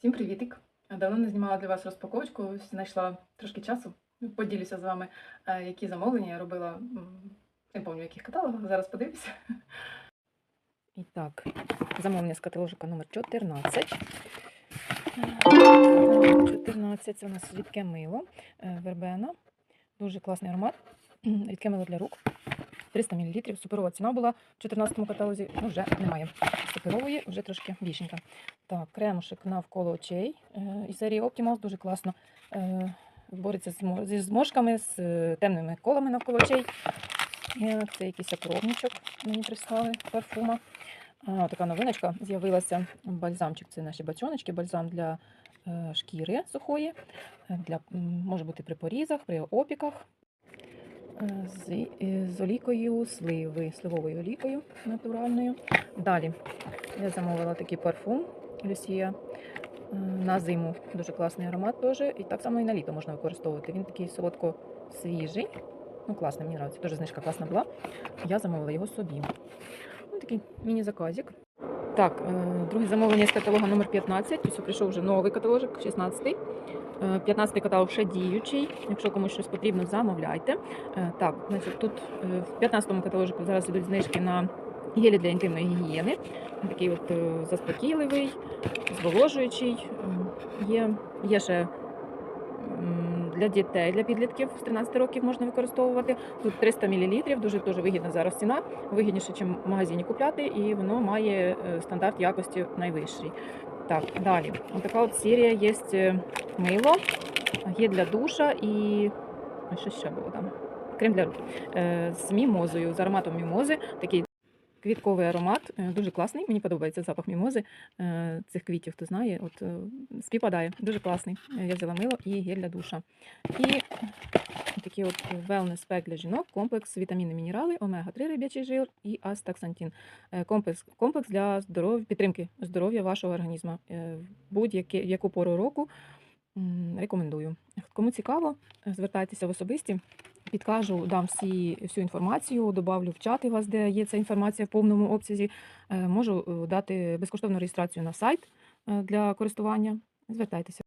Всім привітик! Давно не знімала для вас розпаковочку, знайшла трошки часу. Поділюся з вами, е, які замовлення я робила. Не пам'ятаю, яких каталогах, зараз подивлюся. І так, замовлення з каталожика номер 14. Е, 14 це у нас рідке мило, е, вербена. Дуже класний аромат. Рідке мило для рук. 300 мл. Суперова ціна була в 14-му каталозі. Ну, вже немає. Суперової, вже трошки більшенька. Так, кремушек навколо очей. е, Із серії Optimals дуже класно. е, Бореться зі зморшками, з е, темними колами навколо очей. Це якийсь окровничок мені прислали, парфума. Така новиночка з'явилася. Бальзамчик це наші бачоночки, бальзам для шкіри сухої, може бути при порізах, при опіках. З, з олійкою сливи, сливовою олійкою натуральною. Далі я замовила такий парфум Люсія е, на зиму. Дуже класний аромат теж. І так само і на літо можна використовувати. Він такий солодко свіжий. Ну, класний, мені подобається. Дуже знижка класна була. Я замовила його собі. Ну, такий міні-заказик. Так, е, друге замовлення з каталога номер 15. Ось прийшов вже новий каталожик, 16. 15 каталог ще діючий. Якщо комусь щось потрібно, замовляйте. Е, Так, значить, тут е, в 15 каталожику зараз йдуть знижки на гелі для інтимної гігієни. Такий от е, заспокійливий, зволожуючий. Є, є ще для дітей, для підлітків з 13 років можна використовувати. Тут 300 мл, дуже дуже вигідна зараз ціна, вигідніше, ніж в магазині купляти, і воно має е, стандарт якості найвищий. Так, далі. Ось така от серія є е, мило, є для душа і що ще було там? Крем для рук. Е, З мімозою, з ароматом мімози. Такий квітковий аромат, е, дуже класний. Мені подобається запах мімози е, цих квітів, хто знає. От е, співпадає, дуже класний. Я взяла мило і гель для душа. І такий от wellness пек для жінок, комплекс вітаміни, мінерали, омега-3 риб'ячий жир і астаксантин. Е, Комплекс, комплекс для здоров... підтримки здоров'я вашого організму. Будь-яку яку пору року рекомендую. Кому цікаво, звертайтеся в особисті. Підкажу, дам всі, всю інформацію, добавлю в чати вас, де є ця інформація в повному обсязі. Е, Можу е, дати безкоштовну реєстрацію на сайт е, для користування. Звертайтеся.